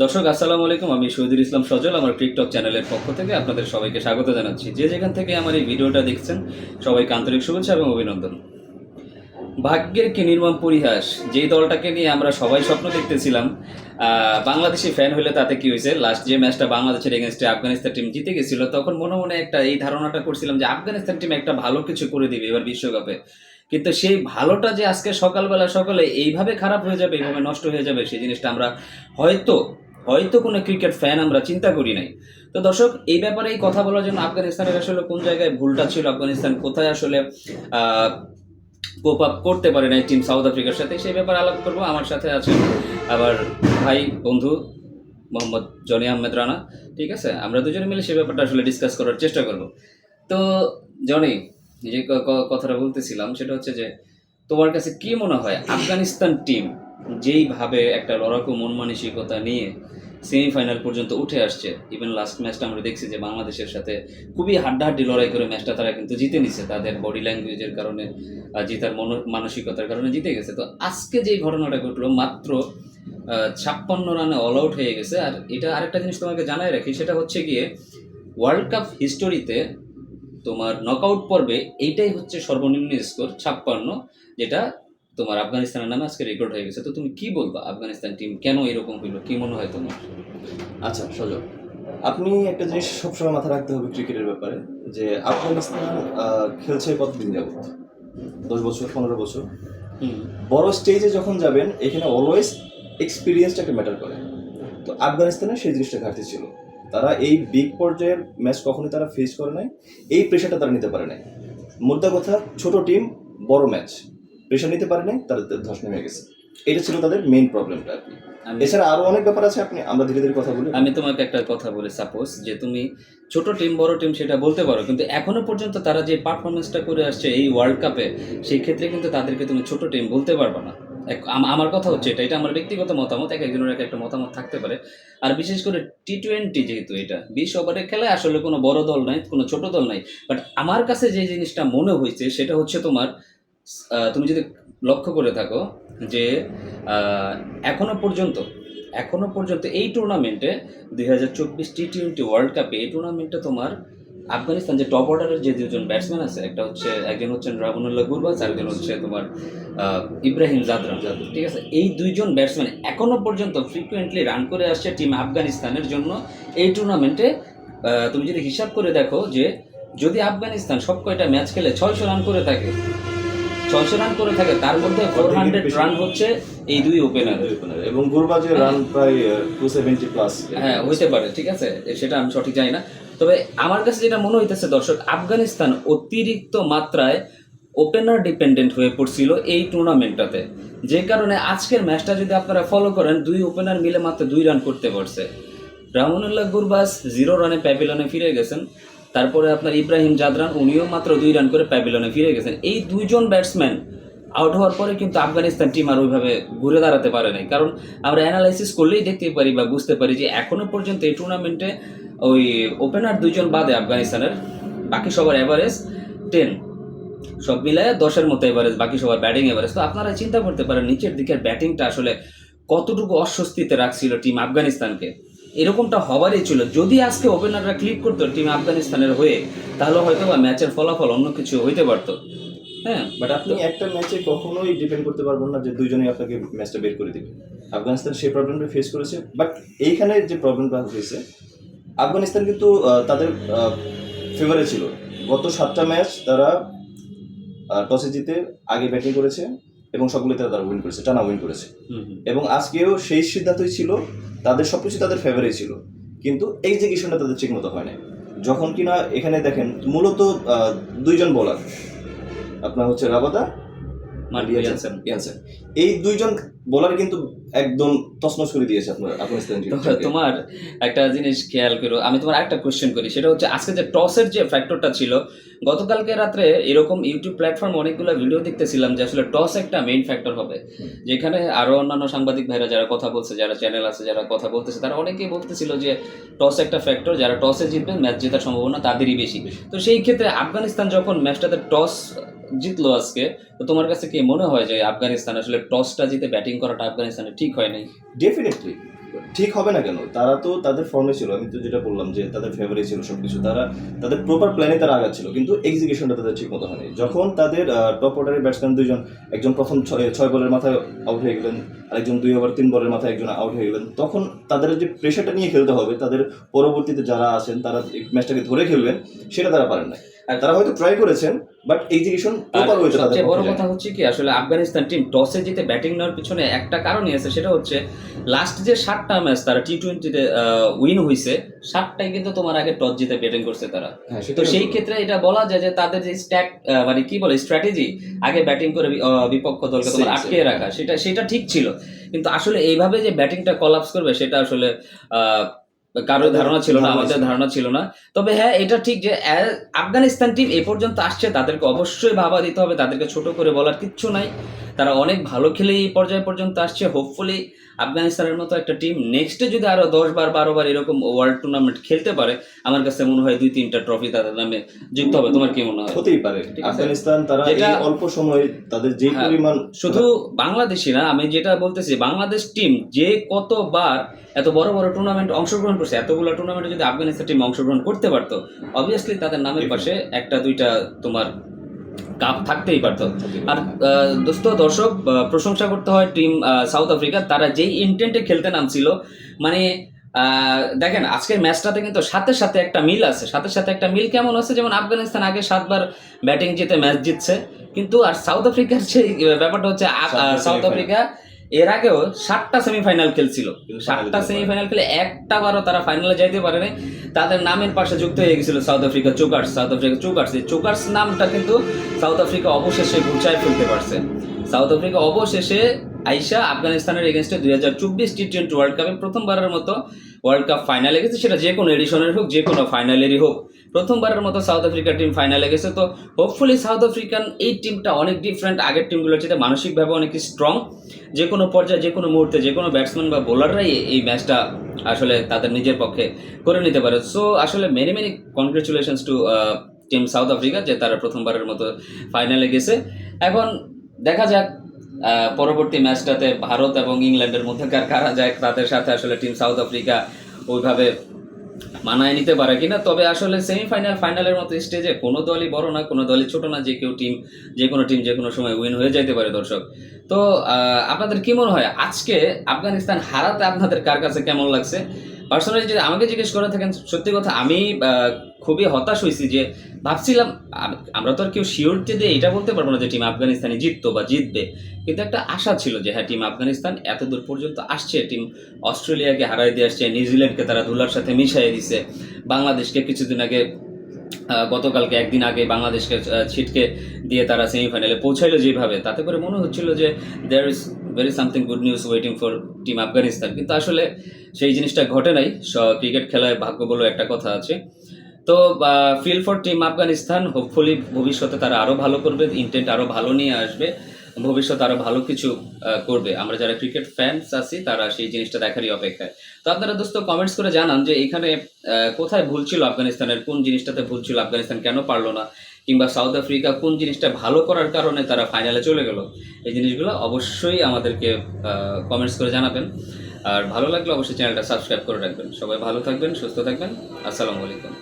দর্শক, আসসালামু আলাইকুম। আমি শহীদুল ইসলাম সজল, আমার টিকটক চ্যানেলের পক্ষ থেকে আপনাদের সবাইকে স্বাগত জানাচ্ছি। যে যেখান থেকে আমার এই ভিডিওটা দেখছেন, সবাইকে আন্তরিক শুভেচ্ছা এবং অভিনন্দন। ভাগ্যের কি নির্মম পরিহাস? যেই দলটাকে নিয়ে আমরা সবাই স্বপ্ন দেখতেছিলাম বাংলাদেশি ফ্যান হলে তাতে কি হয়েছে? লাস্ট যে ম্যাচটা বাংলাদেশের এগেনস্টে আফগানিস্তান টিম জিতে গেছিল, তখন মনে মনে একটা এই ধারণাটা করছিলাম যে আফগানিস্তান টিম একটা ভালো কিছু করে দিবে এবার বিশ্বকাপে। কিন্তু সেই ভালোটা যে আজকে সকালবেলা সকালে এইভাবে খারাপ হয়ে যাবে, এইভাবে নষ্ট হয়ে যাবে, সেই জিনিসটা আমরা হয়তো হয়তো কোনো ক্রিকেট ফ্যান আমরা চিন্তা করি নাই। তো দর্শক, এই ব্যাপারে এই কথা বলার জন্য আফগানিস্তানের আসলে কোন জায়গায় ভুলটা ছিল, আফগানিস্তান কোথায় আসলে কোপ আপ করতে পারে না টিম সাউথ আফ্রিকার সাথে, সেই ব্যাপারে আলাপ করব। আমার সাথে আছেন আবার ভাই, বন্ধু মোহাম্মদ জনি আহমেদ রানা। ঠিক আছে? আমরা দুজনে মিলে সেই ব্যাপারটা আসলে ডিসকাস করার চেষ্টা করব। তো জনি, যে কথাটা বলতেছিলাম, সেটা হচ্ছে যে, তোমার কাছে কি মনে হয়, আফগানিস্তান টিম যেইভাবে একটা লড়াকু মন মানসিকতা নিয়ে সেমিফাইনাল পর্যন্ত উঠে আসছে ইভেন লাস্ট ম্যাচটা আমরা দেখছি যে বাংলাদেশের সাথে খুবই হাড্ডাহাড্ডি লড়াই করে ম্যাচটা তারা কিন্তু জিতে নিছে। তাদের বডি ল্যাঙ্গুয়েজের কারণে জিতার মনো- মানসিকতার কারণে জিতে গেছে। তো আজকে যেই ঘটনাটা ঘটলো, মাত্র ছাপ্পান্ন রানে অল আউট হয়ে গেছে। আর এটা আরেকটা জিনিস তোমাকে জানাই রাখি, সেটা হচ্ছে গিয়ে ওয়ার্ল্ড কাপ হিস্টোরিতে তোমার নকআউট পর্বে এইটাই হচ্ছে সর্বনিম্ন স্কোর ছাপ্পান্ন, যেটা তোমার আফগানিস্তানের নামে আজকে রেকর্ড হয়ে গেছে তো তুমি কি বলবা আফগানিস্তান টিম কেন এরকম হইল? কি মনে হয় তোমার? আচ্ছা সজল আপনি একটা জিনিস সবসময় মাথায় রাখতে হবে ক্রিকেটের ব্যাপারে যে আফগানিস্তান খেলছে কতদিন যাবত দশ বছর পনেরো বছর? বড় স্টেজে যখন যাবেন এখানে অলওয়েজ এক্সপিরিয়েন্সটা একটা ম্যাটার করে। তো আফগানিস্তানের সেই জিনিসটা ঘাটতি ছিল। তারা এই বিগ পর্যায়ের ম্যাচ কখনোই তারা ফেস করে নাই এই প্রেশারটা তারা নিতে পারে নাই। মোদ্দা কথা ছোট টিম বড় ম্যাচ প্রেশার নিতে পারে নাই, তাদের ধস নেমে গেছে। এটা ছিল তাদের মেইন প্রবলেমটা আর কি। এছাড়া আরও অনেক ব্যাপার আছে, আপনি আমরা ধীরে ধীরে কথা বলি। আমি তোমাকে একটা কথা বলি সাপোজ যে তুমি ছোট টিম বড় টিম সেটা বলতে পারো, কিন্তু এখনও পর্যন্ত তারা যে পারফরমেন্সটা করে আসছে এই ওয়ার্ল্ড কাপে সেই ক্ষেত্রে কিন্তু তাদেরকে তুমি ছোট টিম বলতে পারবে না। আমার কথা হচ্ছে এটা এটা আমার ব্যক্তিগত মতামত, এক একজনের এক একটা মতামত থাকতে পারে। আর বিশেষ করে টি টোয়েন্টি যেহেতু এটা বিশ ওভারের খেলায় আসলে কোনো বড় দল নাই, কোনো ছোট দল নাই। বাট আমার কাছে যে জিনিসটা মনে হয়েছে, সেটা হচ্ছে তোমার তুমি যদি লক্ষ্য করে থাকো যে এখনও পর্যন্ত এখনও পর্যন্ত এই টুর্নামেন্টে দুই হাজার চব্বিশ টি টোয়েন্টি ওয়ার্ল্ড কাপে এই টুর্নামেন্টে তোমার আফগানিস্তান যে টপ অর্ডারের যে দুজন ব্যাটসম্যান আছে, একটা হচ্ছে, একজন হচ্ছেন রাবনুল্লাহ গুরবাজ আর একজন হচ্ছে তোমার ইব্রাহিম জাদরান। ঠিক আছে? এই দুইজন ব্যাটসম্যান এখনও পর্যন্ত ফ্রিকুয়েন্টলি রান করে আসছে টিম আফগানিস্তানের জন্য এই টুর্নামেন্টে তুমি যদি হিসাব করে দেখো যে, যদি আফগানিস্তান সব কয়টা ম্যাচ খেলে ছয়শো রান করে থাকে ছয়শো রান করে থাকে তার মধ্যে ফোর হান্ড্রেড রান হচ্ছে এই দুই ওপেনার এবং গুরবাজের রান প্রায় টু সেভেন্টি প্লাস হ্যাঁ হইতে পারে ঠিক আছে? সেটা আমি সঠিক জানি না। তবে আমার কাছে যেটা মনে হইতেছে দর্শক আফগানিস্তান অতিরিক্ত মাত্রায় ওপেনার ডিপেন্ডেন্ট হয়ে পড়ছিল এই টুর্নামেন্টটাতে যে কারণে আজকের ম্যাচটা যদি আপনারা ফলো করেন দুই ওপেনার মিলে মাত্র দুই রান করতে পারছে। রামনুল্লাহ গুরবাস জিরো রানে প্যাভিলনে ফিরে গেছেন। তারপরে আপনার ইব্রাহিম জাদরান, উনিও মাত্র দুই রান করে প্যাভিলনে ফিরে গেছেন। এই দুইজন ব্যাটসম্যান আউট হওয়ার পরে কিন্তু আফগানিস্তান টিম আর ওইভাবে ঘুরে দাঁড়াতে পারে নাই। কারণ আমরা অ্যানালাইসিস করলেই দেখতে পারি বা বুঝতে পারি যে এখনও পর্যন্ত এই টুর্নামেন্টে ওই ওপেনার দুইজন বাদে আফগানিস্তানের, বাকি সবার এভারেজ টেন সব মিলায় দশের মতো এভারেজ বাকি সবার ব্যাটিং এভারেজ তো আপনারা চিন্তা করতে পারেন, নিচের দিকের ব্যাটিংটা আসলে কতটুকু অস্বস্তিতে রাখছিল টিম আফগানিস্তানকে। এরকমটা হবারই ছিল। যদি আজকে ওপেনাররা ক্লিক করতো টিম আফগানিস্তানের হয়ে, তাহলে হয়তো বা ম্যাচের ফলাফল অন্য কিছু হইতে পারতো। হ্যাঁ বাট আপনি একটা ম্যাচে কখনোই ডিপেন্ড করতে পারবেন না যে দুইজনই আপনাকে ম্যাচটা বের করে দিবে। আফগানিস্তান সেই প্রবলেমটা ফেস করেছে বাট এইখানে যে প্রবলেমটা হয়েছে, আফগানিস্তান কিন্তু তাদের ফেভারে ছিল। গত সাতটা ম্যাচ তারা টসে জিতে আগে ব্যাটিং করেছে। এবং সবগুলোতে তারা উইন করেছে টানা উইন করেছে। এবং আজকেও সেই সিদ্ধান্তই ছিল তাদের সবকিছু তাদের ফেভারে ছিল। কিন্তু এক্সিকিউশনটা তাদের ঠিক মতো হয় না যখন কিনা এখানে দেখেন মূলত আহ, দুইজন বোলার আপনার হচ্ছে রাবাদা ইয়ানসেন। ইয়ানসেন। এই দুইজন বোলার কিন্তু একদম তছনছ করে দিয়েছে আপনার তোমার একটা জিনিস খেয়াল করো আমি তোমার একটা কোশ্চেন করি সেটা হচ্ছে আজকে যে টসের যে ফ্যাক্টরটা ছিল গতকালকে রাত্রে এরকম ইউটিউব প্ল্যাটফর্ম অনেকগুলো ভিডিও দেখতেছিলাম যে আসলে টস একটা মেইন ফ্যাক্টর হবে। যেখানে আরও অন্যান্য সাংবাদিক ভাইরা যারা কথা বলছে যারা চ্যানেল আছে যারা কথা বলতেছে তারা অনেকেই বলতেছিল যে টস একটা ফ্যাক্টর যারা টসে জিতবে ম্যাচ জেতার সম্ভাবনা তাদেরই বেশি। তো সেই ক্ষেত্রে আফগানিস্তান যখন ম্যাচটাতে টস জিতলো আজকে। তো তোমার কাছে কি মনে হয় যে আফগানিস্তান আসলে টসটা জিতে ব্যাটিং করাটা আফগানিস্তানের ঠিক হয় নাই? ডেফিনেটলি ঠিক হবে না কেন? তারা তো তাদের ফর্মে ছিল। আমি তো যেটা বললাম যে তাদের ফেভারে ছিল সবকিছু। তারা তাদের প্রপার প্ল্যানে তারা আগাচ্ছিল, কিন্তু এক্সিকিউশনটা তাদের ঠিক মতো হয়নি। যখন তাদের টপ অর্ডারের ব্যাটসম্যান দুইজন, একজন প্রথম ছয় ছয় বলের মাথায় আউট হয়ে গেলেন, আরেকজন দুই ওভার তিন বলের মাথায় একজন আউট হয়ে গেলেন, তখন তাদের যে প্রেশারটা নিয়ে খেলতে হবে, তাদের পরবর্তীতে যারা আছেন, তারা ম্যাচটাকে ধরে খেলবেন, সেটা তারা পারেন না তারা হয়তো ট্রাই করেছেন বাট এক্সিকিউশন প্রপার হয়েছে তাদের বড় কথা হচ্ছে কি আসলে আফগানিস্তান টিম টসে জিতে ব্যাটিং নেওয়ার পিছনে একটা কারণই আছে সেটা হচ্ছে লাস্ট যে সাতটা ম্যাচ তারা টি টোয়েন্টিতে উইন হয়েছে সাতটাই কিন্তু তোমার আগে টস জিতে ব্যাটিং করছে তারা। হ্যাঁ তো সেই ক্ষেত্রে এটা বলা যায় যে তাদের যে স্ট্যাক মানে কি বলে স্ট্র্যাটেজি আগে ব্যাটিং করে বিপক্ষ দলকে তোমার আটকে রাখা সেটা সেটা ঠিক ছিল। কিন্তু আসলে এইভাবে যে ব্যাটিংটা কলাপস করবে সেটা আসলে কারোর ধারণা ছিল না আমাদের ধারণা ছিল না। তবে হ্যাঁ এটা ঠিক যে আফগানিস্তান টিম এ পর্যন্ত আসছে তাদেরকে অবশ্যই ভাবা দিতে হবে তাদেরকে ছোট করে বলার কিচ্ছু নাই। তারা অনেক ভালো খেলে এই পর্যায়ে পর্যন্ত আসছে। হোপফুলি আফগানিস্তানের মতো একটা টিম নেক্সটে যদি আরও দশ বার বারো বার এরকম ওয়ার্ল্ড টুর্নামেন্ট খেলতে পারে আমার কাছে মনে হয় দুই তিনটা ট্রফি তাদের নামে যুক্ত হবে। তোমার কি মনে হয়? হতেই পারে। আফগানিস্তান তারা যেটা- অল্প সময় তাদের যে হ্যাঁ, পরিমাণ শুধু বাংলাদেশি না আমি যেটা বলতেছি বাংলাদেশ টিম যে কতবার এত বড় বড় টুর্নামেন্ট অংশগ্রহণ করছে এতগুলো টুর্নামেন্টে যদি আফগানিস্তান টিম অংশগ্রহণ করতে পারতো অবভিয়াসলি তাদের নামের পাশে একটা দুইটা তোমার কাপ থাকতেই পারতো। আর দোস্ত দর্শক প্রশংসা করতে হয় টিম সাউথ আফ্রিকা তারা যেই ইন্টেন্টে খেলতে নামছিল মানে আহ, দেখেন আজকের ম্যাচটাতে কিন্তু সাথে সাথে একটা মিল আছে সাথে সাথে একটা মিল কেমন আছে যেমন আফগানিস্তান আগে সাতবার ব্যাটিং জিতে ম্যাচ জিতছে কিন্তু আর সাউথ আফ্রিকার যে ব্যাপারটা হচ্ছে সাউথ। আফ্রিকা এর আগেও সাতটা সেমিফাইনাল খেলছিল। সাতটা সেমিফাইনাল খেলে একটা বারও তারা ফাইনালে যাইতে পারেনি তাদের নামের পাশে যুক্ত হয়ে গেছিল South Africa chokers South Africa chokers এই চোকার্স নামটা কিন্তু সাউথ আফ্রিকা অবশেষে ঘুচায় ফেলতে পারছে। সাউথ আফ্রিকা অবশেষে আইসা আফগানিস্তানের এগেনস্টে দুই হাজার চব্বিশ টি টোয়েন্টি ওয়ার্ল্ড কাপে প্রথমবারের মতো ওয়ার্ল্ড কাপ ফাইনালে গেছে। সেটা যে কোনো এডিশনের হোক যে কোনো ফাইনালেরই হোক। প্রথমবারের মতো সাউথ আফ্রিকা টিম ফাইনালে গেছে, তো হোপফুলি সাউথ আফ্রিকান এই টিমটা অনেক ডিফারেন্ট আগের টিমগুলোর চেয়ে মানসিকভাবে অনেক স্ট্রং যে কোনো পর্যায়ে, যে কোনো মুহূর্তে, যে কোনো ব্যাটসম্যান বা বোলাররাই এই ম্যাচটা আসলে তাদের নিজের পক্ষে করে নিতে পারে। সো আসলে many many congratulations to team South Africa যে তারা প্রথমবারের মতো ফাইনালে গেছে। এখন দেখা যাক পরবর্তী ম্যাচটাতে ভারত এবং ইংল্যান্ডের মধ্যেকার কারা যায়, তাদের সাথে আসলে টিম সাউথ আফ্রিকা ওইভাবে মানায় নিতে পারে কিনা, তবে আসলে সেমিফাইনাল ফাইনালের মতো স্টেজে কোনো দলই বড় না, কোনো দলই ছোট না, যে কেউ টিম যে কোনো টিম যে কোনো সময় উইন হয়ে যাইতে পারে দর্শক। তো আপনাদের কি মনে হয়, আজকে আফগানিস্তান হারাতে আপনাদের কার কাছে কেমন লাগছে? পার্সোনালি যদি আমাকে জিজ্ঞেস করে থাকেন, সত্যি কথা আমি খুবই হতাশ হয়েছি যে ভাবছিলাম আমরা তো আর কেউ শিওর দিয়ে এটা বলতে পারব না যে টিম আফগানিস্তানে জিততো বা জিতবে। কিন্তু একটা আশা ছিল যে হ্যাঁ টিম আফগানিস্তান এত দূর পর্যন্ত আসছে। টিম অস্ট্রেলিয়াকে হারাই দিয়ে আসছে, নিউজিল্যান্ডকে তারা ধুলার সাথে মিশাই দিছে। বাংলাদেশকে কিছুদিন আগে গতকালকে একদিন আগে বাংলাদেশকে ছিটকে দিয়ে তারা সেমিফাইনালে পৌঁছাইলো যেভাবে। তাতে করে মনে হচ্ছিল যে there is very something good news waiting for team Afghanistan. কিন্তু আসলে সেই জিনিসটা ঘটে নাই। ক্রিকেট খেলায় ভাগ্য বলে একটা কথা আছে। তো feel for team Afghanistan hopefully ভবিষ্যতে তারা আরও ভালো করবে ইন্টেন্ট আরও ভালো নিয়ে আসবে ভবিষ্যতে আরও ভালো কিছু করবে। আমরা যারা ক্রিকেট ফ্যান্স আছি, তারা সেই জিনিসটা দেখারই অপেক্ষায়। তো আপনারা দোস্ত কমেন্টস করে জানান যে এখানে কোথায় ভুল ছিল আফগানিস্তানের, কোন জিনিসটাতে ভুল ছিল, আফগানিস্তান কেন পারল না? কিংবা সাউথ আফ্রিকা কোন জিনিসটা ভালো করার কারণে তারা ফাইনালে চলে গেল? এই জিনিসগুলো অবশ্যই আমাদেরকে কমেন্টস করে জানাবেন। আর ভালো লাগলে অবশ্যই চ্যানেলটা সাবস্ক্রাইব করে রাখবেন। সবাই ভালো থাকবেন, সুস্থ থাকবেন। আসসালামু আলাইকুম।